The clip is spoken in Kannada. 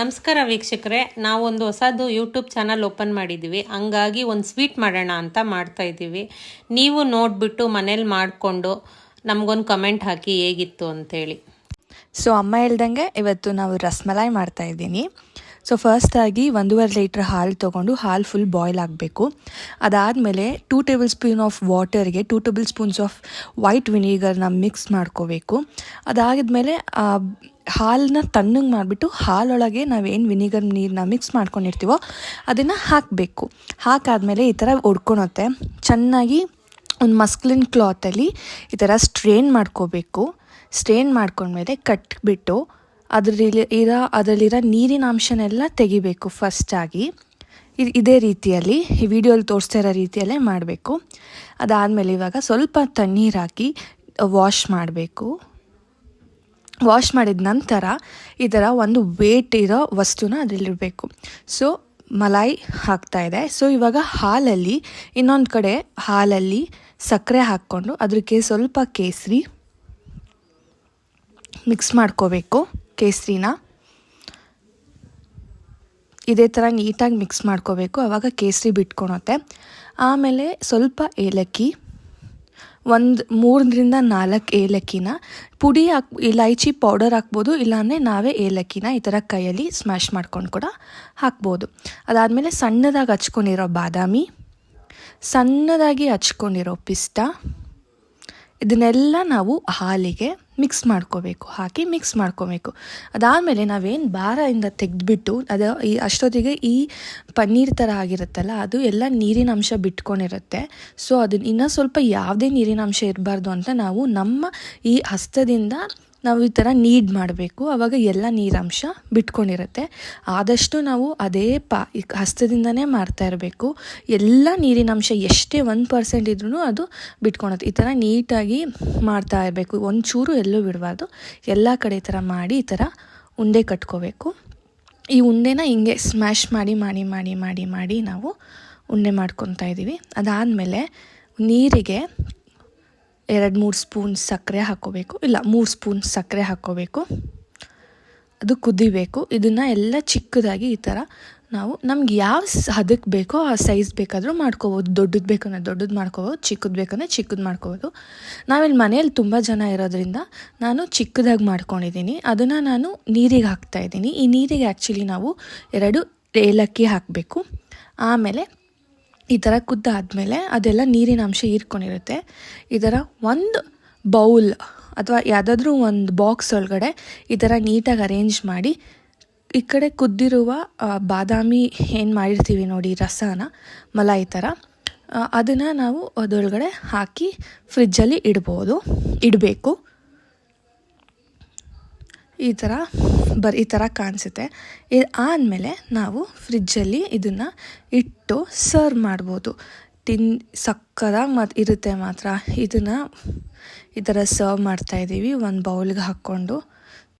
ನಮಸ್ಕಾರ ವೀಕ್ಷಕರೇ, ನಾವೊಂದು ಹೊಸದು ಯೂಟ್ಯೂಬ್ ಚಾನಲ್ ಓಪನ್ ಮಾಡಿದ್ದೀವಿ. ಹಂಗಾಗಿ ಒಂದು ಸ್ವೀಟ್ ಮಾಡೋಣ ಅಂತ ಮಾಡ್ತಾ ಇದ್ದೀವಿ. ನೀವು ನೋಡಿಬಿಟ್ಟು ಮನೇಲಿ ಮಾಡಿಕೊಂಡು ನಮಗೊಂದು ಕಮೆಂಟ್ ಹಾಕಿ ಹೇಗಿತ್ತು ಅಂತೇಳಿ. ಸೊ ಅಮ್ಮ ಹೇಳ್ದಂಗೆ ಇವತ್ತು ನಾವು ರಸ್ಮಲಾಯ್ ಮಾಡ್ತಾ ಇದ್ದೀನಿ. ಸೊ ಫಸ್ಟಾಗಿ ಒಂದೂವರೆ ಲೀಟ್ರ್ ಹಾಲು ತೊಗೊಂಡು ಹಾಲು ಫುಲ್ ಬಾಯ್ಲ್ ಆಗಬೇಕು. ಅದಾದಮೇಲೆ ಟೂ ಟೇಬಲ್ ಸ್ಪೂನ್ ಆಫ್ ವಾಟರ್ಗೆ two tablespoons of white ವಿನಿಗರ್ನ ಮಿಕ್ಸ್ ಮಾಡ್ಕೋಬೇಕು. ಅದಾಗಿದ್ಮೇಲೆ ಹಾಲನ್ನ ತಣ್ಣಗೆ ಮಾಡಿಬಿಟ್ಟು ಹಾಲೊಳಗೆ ನಾವೇನು ವಿನಿಗರ್ ನೀರನ್ನ ಮಿಕ್ಸ್ ಮಾಡ್ಕೊಂಡಿರ್ತೀವೋ ಅದನ್ನು ಹಾಕಬೇಕು. ಹಾಕಾದ್ಮೇಲೆ ಈ ಥರ ಒಡ್ಕೊಳತ್ತೆ. ಚೆನ್ನಾಗಿ ಒಂದು ಮಸ್ಕ್ಲಿನ್ ಕ್ಲಾತಲ್ಲಿ ಈ ಥರ ಸ್ಟ್ರೇನ್ ಮಾಡ್ಕೋಬೇಕು. ಸ್ಟ್ರೇನ್ ಮಾಡ್ಕೊಂಡ್ಮೇಲೆ ಕಟ್ಬಿಟ್ಟು ಅದರಲ್ಲಿ ಇರೋ, ಅದರಲ್ಲಿರೋ ನೀರಿನ ಅಂಶನೆಲ್ಲ ತೆಗಿಬೇಕು ಫಸ್ಟಾಗಿ ಇದು ಇದೇ ರೀತಿಯಲ್ಲಿ, ಈ ವಿಡಿಯೋಲಿ ತೋರಿಸ್ತಾ ಇರೋ ರೀತಿಯಲ್ಲೇ ಮಾಡಬೇಕು. ಅದಾದಮೇಲೆ ಇವಾಗ ಸ್ವಲ್ಪ ತಣ್ಣೀರು ಹಾಕಿ, ವಾಶ್ ಮಾಡಬೇಕು. ವಾಶ್ ಮಾಡಿದ ನಂತರ ಈ ಥರ ಒಂದು ವೇಟ್ ಇರೋ ವಸ್ತುನ ಅದರಲ್ಲಿರಬೇಕು ಸೊ ಮಲಾಯಿ ಹಾಕ್ತಾ ಇದೆ. ಸೊ ಇವಾಗ ಹಾಲಲ್ಲಿ, ಇನ್ನೊಂದು ಕಡೆ ಹಾಲಲ್ಲಿ ಸಕ್ಕರೆ ಹಾಕ್ಕೊಂಡು ಅದಕ್ಕೆ ಸ್ವಲ್ಪ ಕೇಸರಿ ಮಿಕ್ಸ್ ಮಾಡ್ಕೋಬೇಕು. ಕೇಸರಿನ ಇದೇ ಥರ ನೀಟಾಗಿ ಮಿಕ್ಸ್ ಮಾಡ್ಕೋಬೇಕು. ಆವಾಗ ಕೇಸರಿ ಬಿಟ್ಕೊಳತ್ತೆ. ಆಮೇಲೆ ಸ್ವಲ್ಪ ಏಲಕ್ಕಿ, ಒಂದು ಮೂರರಿಂದ ನಾಲ್ಕು ಏಲಕ್ಕಿನ ಪುಡಿ ಹಾಕ್, ಇಲೈಚಿ ಪೌಡರ್ ಹಾಕ್ಬೋದು, ಇಲ್ಲಾಂದರೆ ನಾವೇ ಏಲಕ್ಕಿನ ಈ ಥರ ಕೈಯಲ್ಲಿ ಸ್ಮ್ಯಾಶ್ ಮಾಡ್ಕೊಂಡು ಕೂಡ ಹಾಕ್ಬೋದು. ಅದಾದಮೇಲೆ ಸಣ್ಣದಾಗಿ ಹಚ್ಕೊಂಡಿರೋ ಬಾದಾಮಿ, ಸಣ್ಣದಾಗಿ ಹಚ್ಕೊಂಡಿರೋ ಪಿಸ್ತಾ ಇದನ್ನೆಲ್ಲ ನಾವು ಹಾಲಿಗೆ ಮಿಕ್ಸ್ ಮಾಡ್ಕೋಬೇಕು. ಹಾಕಿ ಮಿಕ್ಸ್ ಮಾಡ್ಕೋಬೇಕು. ಅದಾದಮೇಲೆ ನಾವೇನು ಭಾರದಿಂದ ತೆಗೆದ್ಬಿಟ್ಟು ಅದು ಈ ಅಷ್ಟೊತ್ತಿಗೆ ಈ ಪನ್ನೀರ್ ಥರ ಆಗಿರುತ್ತಲ್ಲ, ಅದು ಎಲ್ಲ ನೀರಿನ ಅಂಶ ಬಿಟ್ಕೊಂಡಿರುತ್ತೆ. ಸೊ ಅದನ್ನ ಇನ್ನೂ ಸ್ವಲ್ಪ ಯಾವುದೇ ನೀರಿನ ಅಂಶ ಇರಬಾರ್ದು ಅಂತ ನಾವು ನಮ್ಮ ಈ ಹಸ್ತದಿಂದ ನಾವು ಈ ಥರ ನೀಡ್ ಮಾಡಬೇಕು. ಆವಾಗ ಎಲ್ಲ ನೀರಂಶ ಬಿಟ್ಕೊಂಡಿರುತ್ತೆ. ಆದಷ್ಟು ನಾವು ಅದೇ ಪಾ ಹಸ್ತದಿಂದನೇ ಮಾಡ್ತಾ ಇರಬೇಕು. ಎಲ್ಲ ನೀರಿನಂಶ ಎಷ್ಟೇ ಒಂದು ಪರ್ಸೆಂಟ್ ಇದ್ರೂ ಅದು ಬಿಟ್ಕೊಳತ್ತೆ ಈ ಥರ ನೀಟಾಗಿ ಮಾಡ್ತಾ ಇರಬೇಕು. ಒಂಚೂರು ಎಲ್ಲೂ ಬಿಡಬಾರ್ದು. ಎಲ್ಲ ಕಡೆ ಈ ಥರ ಮಾಡಿ, ಈ ಥರ ಉಂಡೆ ಕಟ್ಕೋಬೇಕು. ಈ ಉಂಡೆನ ಹಿಂಗೆ ಸ್ಮ್ಯಾಶ್ ಮಾಡಿ ಮಾಡಿ ಮಾಡಿ ಮಾಡಿ ಮಾಡಿ ನಾವು ಉಂಡೆ ಮಾಡ್ಕೊತಾ ಇದ್ದೀವಿ ಅದಾದಮೇಲೆ ನೀರಿಗೆ ಎರಡು ಮೂರು ಸ್ಪೂನ್ ಸಕ್ಕರೆ ಹಾಕ್ಕೋಬೇಕು ಇಲ್ಲ, ಮೂರು ಸ್ಪೂನ್ ಸಕ್ಕರೆ ಹಾಕ್ಕೋಬೇಕು ಅದು ಕುದಿಬೇಕು. ಇದನ್ನು ಎಲ್ಲ ಚಿಕ್ಕದಾಗಿ ಈ ಥರ ನಾವು ನಮ್ಗೆ ಯಾವ ಹದಕ್ಕೆ ಬೇಕೋ ಆ ಸೈಜ್ ಬೇಕಾದರೂ ಮಾಡ್ಕೋಬೋದು. ದೊಡ್ಡದು ಬೇಕಂದ್ರೆ ದೊಡ್ಡದು ಮಾಡ್ಕೋಬೋದು, ಚಿಕ್ಕದು ಬೇಕಂದ್ರೆ ಚಿಕ್ಕದು ಮಾಡ್ಕೋಬೋದು. ನಾವಿಲ್ಲಿ ಮನೆಯಲ್ಲಿ ತುಂಬ ಜನ ಇರೋದ್ರಿಂದ ನಾನು ಚಿಕ್ಕದಾಗಿ ಮಾಡ್ಕೊಂಡಿದ್ದೀನಿ. ಅದನ್ನು ನಾನು ನೀರಿಗೆ ಹಾಕ್ತಾ ಇದ್ದೀನಿ. ಈ ನೀರಿಗೆ ಆ್ಯಕ್ಚುಲಿ ನಾವು ಎರಡು ಏಲಕ್ಕಿ ಹಾಕಬೇಕು. ಆಮೇಲೆ ಈ ಥರ ಕುದ್ದಾದಮೇಲೆ ಅದೆಲ್ಲ ನೀರಿನ ಅಂಶ ಹೀರ್ಕೊಂಡಿರುತ್ತೆ. ಈ ಥರ ಒಂದು ಬೌಲ್ ಅಥವಾ ಯಾವುದಾದ್ರೂ ಒಂದು ಬಾಕ್ಸ್ ಒಳಗಡೆ ಈ ಥರ ನೀಟಾಗಿ ಅರೇಂಜ್ ಮಾಡಿ ಈ ಕಡೆ ಕುದ್ದಿರುವ ಬಾದಾಮಿ ಏನು ಮಾಡಿರ್ತೀವಿ ನೋಡಿ, ರಸನ, ಮಲಾಯಿ ಥರ ಅದನ್ನು ನಾವು ಅದರೊಳಗಡೆ ಹಾಕಿ ಫ್ರಿಜ್ಜಲ್ಲಿ ಇಡ್ಬೋದು, ಇಡಬೇಕು. ಈ ಥರ ಬರ್, ಈ ಥರ ಕಾಣಿಸುತ್ತೆ. ಇದು ಆದಮೇಲೆ ನಾವು ಫ್ರಿಜ್ಜಲ್ಲಿ ಇದನ್ನು ಇಟ್ಟು ಸರ್ವ್ ಮಾಡ್ಬೋದು. ತಿನ್, ಸಕ್ಕದಾಗಿ ಮತ್ತು ಇರುತ್ತೆ ಮಾತ್ರ. ಇದನ್ನು ಈ ಥರ ಸರ್ವ್ ಮಾಡ್ತಾಯಿದ್ದೀವಿ ಒಂದು ಬೌಲ್ಗೆ ಹಾಕ್ಕೊಂಡು.